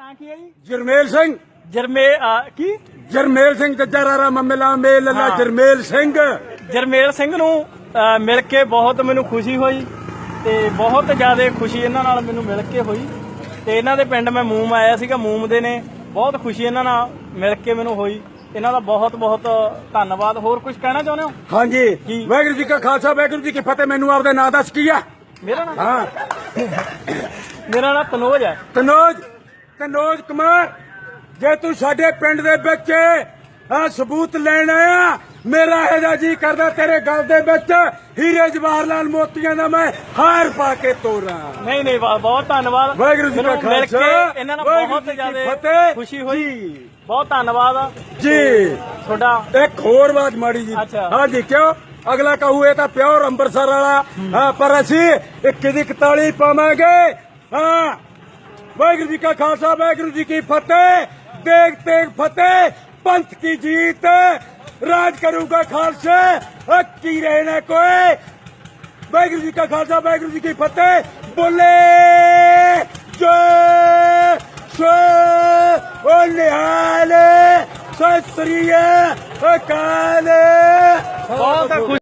ਨਾਂ ਕੀ ਹੈ ਜੀ? ਜਰਮੇਲ ਸਿੰਘ। ਜਰਮੇ ਕੀ? ਜਰਮੇਲ ਸਿੰਘ ਜੱਜਾ ਰਾਰਾ ਮੰਮਲਾ ਮੇਲ ਲੱਲਾ ਹਾਂ। ਜਰਮੇਲ ਸਿੰਘ। ਜਰਮੇਲ ਸਿੰਘ ਨੂੰ ਮਿਲ ਕੇ ਬਹੁਤ ਮੈਨੂੰ ਖੁਸ਼ੀ ਹੋਈ ਤੇ ਬਹੁਤ ਜ਼ਿਆਦਾ ਖੁਸ਼ੀ ਇਹਨਾਂ ਨਾਲ ਮੈਨੂੰ ਮਿਲ ਕੇ ਹੋਈ ਤੇ ਇਹਨਾਂ ਦੇ ਪਿੰਡ ਮੈਂ ਮੂਮ ਆਇਆ ਸੀਗਾ ਮੂਮ ਦੇ ਨੇ। ਬਹੁਤ ਖੁਸ਼ੀ ਇਹਨਾਂ ਨਾਲ ਮਿਲ ਕੇ ਮੈਨੂੰ ਹੋਈ। ਇਹਨਾਂ ਦਾ ਬਹੁਤ ਬਹੁਤ ਧੰਨਵਾਦ। ਹੋਰ ਕੁਝ ਕਹਿਣਾ ਚਾਹੁੰਦੇ ਹੋ? ਹਾਂਜੀ? ਵਾਹਿਗੁਰੂ ਜੀ ਕਾ ਖਾਲਸਾ ਵਾਹਿਗੁਰੂ ਜੀ ਕੀ ਫਤਿਹ। ਮੈਨੂੰ ਆਪਦੇ ਨਾਂ ਦੱਸ ਕੀ ਆ? ਮੇਰਾ ਨਾਮ ਹਾਂ। ਮੇਰਾ ਨਾਮ ਤਨੋਜ ਹੈ। ਤਨੋਜ। ਤਨੋਜ ਕੁਮਾਰ ਜੇ ਤੂੰ ਸਾਡੇ ਪਿੰਡ ਦੇ ਵਿੱਚ ਆ ਸਬੂਤ ਲੈਣ ਆਇਆ ਮੇਰਾ ਇਹਦਾ ਜੀ ਕਰਦਾ ਤੇਰੇ ਗਲ ਦੇ ਵਿੱਚ ਹੀਰੇ ਜਵਾਹਰ ਲਾਲ ਮੋਤੀਆਂ ਦਾ ਮੈਂ ਹਾਰ ਪਾ ਕੇ ਤੋਰਾਂ। ਨਹੀਂ ਨਹੀਂ ਵਾ- ਬਹੁਤ ਧੰਨਵਾਦ। ਵਾਹਿਗੁਰੂ ਜੀ ਕਾ ਖਾਲਸਾ ਇਹਨਾਂ ਨਾਲ ਬਹੁਤ ਜ਼ਿਆਦਾ। ਖੁਸ਼ੀ ਹੋਈ। ਬਹੁਤ ਧੰਨਵਾਦ। ਜੀ। ਤੁਹਾਡਾ ਇੱਕ ਹੋਰ ਬਾਤ ਮਾੜੀ ਜੀ। ਹਾਂ ਜੀ ਕਿਉਂ? ਅਗਲਾ ਕਹੂ ਇਹ ਤਾਂ ਪਿਓਰ ਅੰਮ੍ਰਿਤਸਰ ਵਾਲਾ। ਹਾਂ। ਪਰ ਅਸੀਂ 21 ਦੀ 41 ਪਾਵਾਂਗੇ। ਹਾਂ। ਵਾਹਿਗੁਰੂ ਜੀ ਕਾ ਖਾਲਸਾ ਵਾਹਿਗੁਰੂ ਜੀ ਕੀ ਫਤਿਹ ਦੇਗ ਤੇਗ ਫਤਿਹ ਪੰਥ ਕੀ ਜੀਤ ਰਾਜ ਕਰੂਗਾ ਖਾਲਸਾ ਅ ਕੀ ਰਹਿਣਾ ਕੋਈ ਵਾਹਿਗੁਰੂ ਜੀ ਕਾ ਖਾਲਸਾ ਵਾਹਿਗੁਰੂ ਜੀ ਕੀ ਫਤਿਹ ਬੋਲੇ ਜੈ ਸੋ ਓ ਨਿਹਾਲ ਸਤਿ